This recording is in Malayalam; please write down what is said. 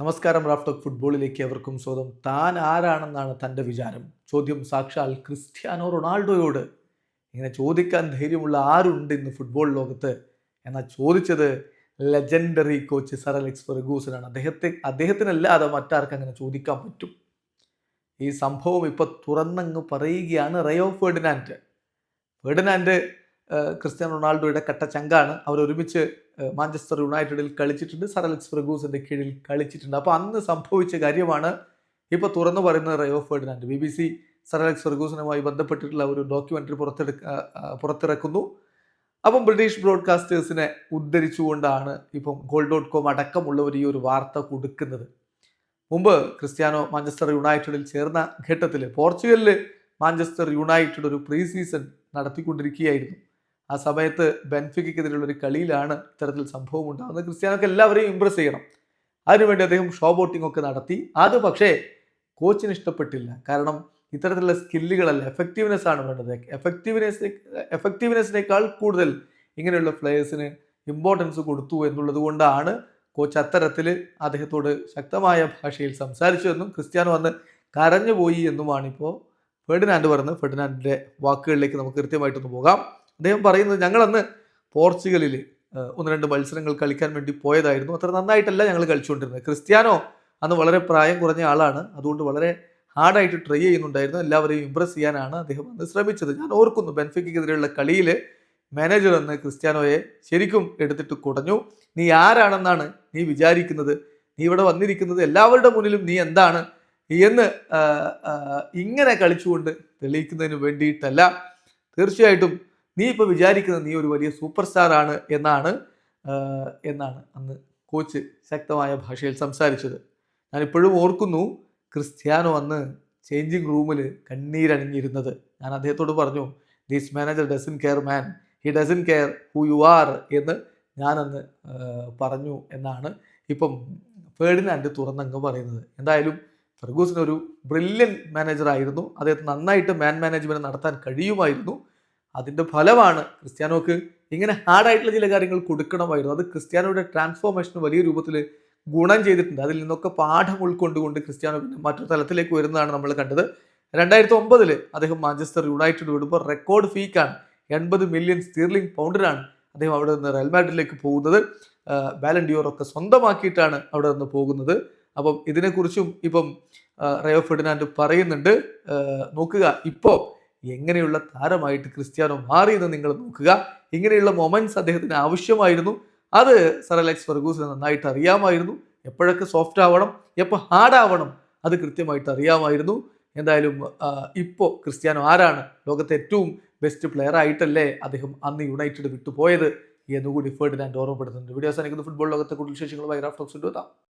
നമസ്കാരം റാഫ്റ്റോക്ക് ഫുട്ബോളിലേക്ക് എവർക്കും സ്വാഗതം. താൻ ആരാണെന്നാണ് തന്റെ വിചാരം? ചോദ്യം സാക്ഷാൽ ക്രിസ്ത്യാനോ റൊണാൾഡോയോട്. ഇങ്ങനെ ചോദിക്കാൻ ധൈര്യമുള്ള ആരുണ്ട് ഇന്ന് ഫുട്ബോൾ ലോകത്ത്? എന്നാൽ ചോദിച്ചത് ലെജൻഡറി കോച്ച് സർ അലക്സ് ഫെർഗൂസനാണ്. അദ്ദേഹത്തെ അദ്ദേഹത്തിനല്ലാതെ മറ്റാർക്ക് അങ്ങനെ ചോദിക്കാൻ പറ്റും. ഈ സംഭവം ഇപ്പോൾ തുറന്നങ്ങ് പറയുകയാണ് റയോ ഫെർഡിനാൻഡ്. ഫെർഡിനാൻഡ് ക്രിസ്ത്യാനോ റൊണാൾഡോയുടെ കട്ട ചങ്കാണ്. അവർ ഒരുമിച്ച് മാഞ്ചസ്റ്റർ യുണൈറ്റഡിൽ കളിച്ചിട്ടുണ്ട്. സറലക്സ് ഫെർഗൂസിന്റെ കീഴിൽ കളിച്ചിട്ടുണ്ട്. അപ്പോൾ അന്ന് സംഭവിച്ച കാര്യമാണ് ഇപ്പോൾ തുറന്നു പറയുന്നത് Rio Ferdinand. B B C sir Alex ബന്ധപ്പെട്ടിട്ടുള്ള ഒരു ഡോക്യുമെന്ററി ആ, പുറത്തിറക്കുന്നു. അപ്പം ബ്രിട്ടീഷ് ബ്രോഡ്കാസ്റ്റേഴ്സിനെ ഉദ്ധരിച്ചുകൊണ്ടാണ് ഇപ്പം ഗോൾ ഡോട്ട് കോം അടക്കമുള്ളവർ ഈ ഒരു വാർത്ത കൊടുക്കുന്നത്. മുമ്പ് ക്രിസ്ത്യാനോ മാഞ്ചസ്റ്റർ യുണൈറ്റഡിൽ ചേർന്ന ഘട്ടത്തിൽ പോർച്ചുഗലിൽ മാഞ്ചസ്റ്റർ യുണൈറ്റഡ് ഒരു പ്രീ സീസൺ നടത്തിക്കൊണ്ടിരിക്കുകയായിരുന്നു. ആ സമയത്ത് ബെൻഫിക്കെതിരെയുള്ള ഒരു കളിയിലാണ് ഇത്തരത്തിൽ സംഭവം ഉണ്ടാകുന്നത്. ക്രിസ്ത്യാനോക്ക് എല്ലാവരെയും ഇമ്പ്രസ് ചെയ്യണം. അതിനുവേണ്ടി അദ്ദേഹം ഷോ ബോട്ടിംഗ് ഒക്കെ നടത്തി. അത് പക്ഷേ കോച്ചിന് ഇഷ്ടപ്പെട്ടില്ല. കാരണം ഇത്തരത്തിലുള്ള സ്കില്ലുകളല്ല എഫക്റ്റീവ്നെസ് ആണ് വേണ്ടത്. എഫക്റ്റീവ്നെസ് എഫക്റ്റീവ്നെസ്സിനേക്കാൾ കൂടുതൽ ഇങ്ങനെയുള്ള പ്ലേയേഴ്സിന് ഇമ്പോർട്ടൻസ് കൊടുത്തു എന്നുള്ളത് കൊണ്ടാണ് കോച്ച് അത്തരത്തിൽ അദ്ദേഹത്തോട് ശക്തമായ ഭാഷയിൽ സംസാരിച്ചു എന്നും ക്രിസ്ത്യാനോ അന്ന് കരഞ്ഞുപോയി എന്നുമാണ് ഇപ്പോൾ ഫെർഡിനാൻഡ് പറഞ്ഞത് ഫെർഡിനാൻഡിന്റെ വാക്കുകളിലേക്ക് നമുക്ക് കൃത്യമായിട്ടൊന്ന് പോകാം. അദ്ദേഹം പറയുന്നത് ഞങ്ങളന്ന് പോർച്ചുഗലിൽ ഒന്ന് രണ്ട് മത്സരങ്ങൾ കളിക്കാൻ വേണ്ടി പോയതായിരുന്നു. അത്ര നന്നായിട്ടല്ല ഞങ്ങൾ കളിച്ചുകൊണ്ടിരുന്നത്. ക്രിസ്ത്യാനോ അന്ന് വളരെ പ്രായം കുറഞ്ഞ ആളാണ്. അതുകൊണ്ട് വളരെ ഹാർഡായിട്ട് ട്രൈ ചെയ്യുന്നുണ്ടായിരുന്നു. എല്ലാവരെയും ഇമ്പ്രസ് ചെയ്യാനാണ് അദ്ദേഹം അന്ന് ശ്രമിച്ചത്. ഞാൻ ഓർക്കുന്നു ബെൻഫിക്കെതിരെയുള്ള കളിയിൽ മാനേജർ എന്ന് ക്രിസ്ത്യാനോയെ ശരിക്കും എടുത്തിട്ട് കുടഞ്ഞു. നീ ആരാണെന്നാണ് നീ വിചാരിക്കുന്നത്? നീ ഇവിടെ വന്നിരിക്കുന്നത് എല്ലാവരുടെ മുന്നിലും നീ എന്താണ്? എന്ന് ഇങ്ങനെ കളിച്ചുകൊണ്ട് തെളിയിക്കുന്നതിന് വേണ്ടിയിട്ടല്ല. തീർച്ചയായിട്ടും നീ ഇപ്പോൾ വിചാരിക്കുന്നത് നീ ഒരു വലിയ സൂപ്പർ സ്റ്റാർ ആണ് എന്നാണ് എന്നാണ് അന്ന് കോച്ച് ശക്തമായ ഭാഷയിൽ സംസാരിച്ചത്. ഞാൻ ഇപ്പോഴും ഓർക്കുന്നു ക്രിസ്ത്യാനോ അന്ന് ചേഞ്ചിങ് റൂമിൽ കണ്ണീരണിഞ്ഞിരുന്നത്. ഞാൻ അദ്ദേഹത്തോട് പറഞ്ഞു this manager doesn't care man he doesn't care who you are എന്ന് ഞാനന്ന് പറഞ്ഞു എന്നാണ് ഇപ്പം ഫേഡിനാൻഡ് തുറന്നങ്ങ് പറയുന്നത്. എന്തായാലും ഫെർഗൂസൻ ഒരു ബ്രില്യൻ മാനേജർ ആയിരുന്നു. അദ്ദേഹത്തിന് നന്നായിട്ട് മാൻ മാനേജ്മെന്റ് നടത്താൻ കഴിയുമായിരുന്നു. അതിന്റെ ഫലമാണ് ക്രിസ്ത്യാനോക്ക് ഇങ്ങനെ ഹാർഡായിട്ടുള്ള ചില കാര്യങ്ങൾ കൊടുക്കണമായിരുന്നു അത് ക്രിസ്ത്യാനോയുടെ ട്രാൻസ്ഫോർമേഷന് വലിയ രൂപത്തിൽ ഗുണം ചെയ്തിട്ടുണ്ട്. അതിൽ നിന്നൊക്കെ പാഠം ഉൾക്കൊണ്ടുകൊണ്ട് ക്രിസ്ത്യാനോ പിന്നെ മറ്റൊരു തലത്തിലേക്ക് വരുന്നതാണ് നമ്മൾ കണ്ടത്. രണ്ടായിരത്തി ഒമ്പതിൽ അദ്ദേഹം മാഞ്ചസ്റ്റർ യുണൈറ്റഡ് വിടുമ്പോൾ റെക്കോർഡ് ഫീക്കാണ് എൺപത് മില്യൺ സ്റ്റീർലിംഗ് പൗണ്ടിനാണ് അദ്ദേഹം അവിടെ നിന്ന് റെൽമാഡിലേക്ക് പോകുന്നത്. ബാലൻഡിയോർ ഒക്കെ സ്വന്തമാക്കിയിട്ടാണ് അവിടെ നിന്ന് പോകുന്നത്. അപ്പം ഇതിനെക്കുറിച്ചും ഇപ്പം റയോ ഫെഡിനാൻഡ് പറയുന്നുണ്ട്. നോക്കുക ഇപ്പോൾ എങ്ങനെയുള്ള താരമായിട്ട് ക്രിസ്ത്യാനോ മാറിയെന്ന് നിങ്ങൾ നോക്കുക. ഇങ്ങനെയുള്ള മൊമെന്റ്സ് അദ്ദേഹത്തിന് ആവശ്യമായിരുന്നു. അത് സർ അലക്സ് ഫെർഗൂസിന് നന്നായിട്ട് അറിയാമായിരുന്നു. എപ്പോഴൊക്കെ സോഫ്റ്റ് ആവണം എപ്പോൾ ഹാർഡ് ആവണം അത് കൃത്യമായിട്ട് അറിയാമായിരുന്നു. എന്തായാലും ഇപ്പോൾ ക്രിസ്ത്യാനോ ആരാണ് ലോകത്തെ ഏറ്റവും ബെസ്റ്റ് പ്ലെയർ ആയിട്ടല്ലേ അദ്ദേഹം അന്ന് യുണൈറ്റഡ് വിട്ടുപോയത് എന്നുകൂടി ഫെർഡിനാൻഡ് ഓർമ്മപ്പെടുത്തുന്നുണ്ട്. വീഡിയോ അവസാനിക്കുന്ന. ഫുട്ബോൾ ലോകത്തെ കൂടുതൽ വിശേഷങ്ങളുമായി ടോക്സ് എത്താം.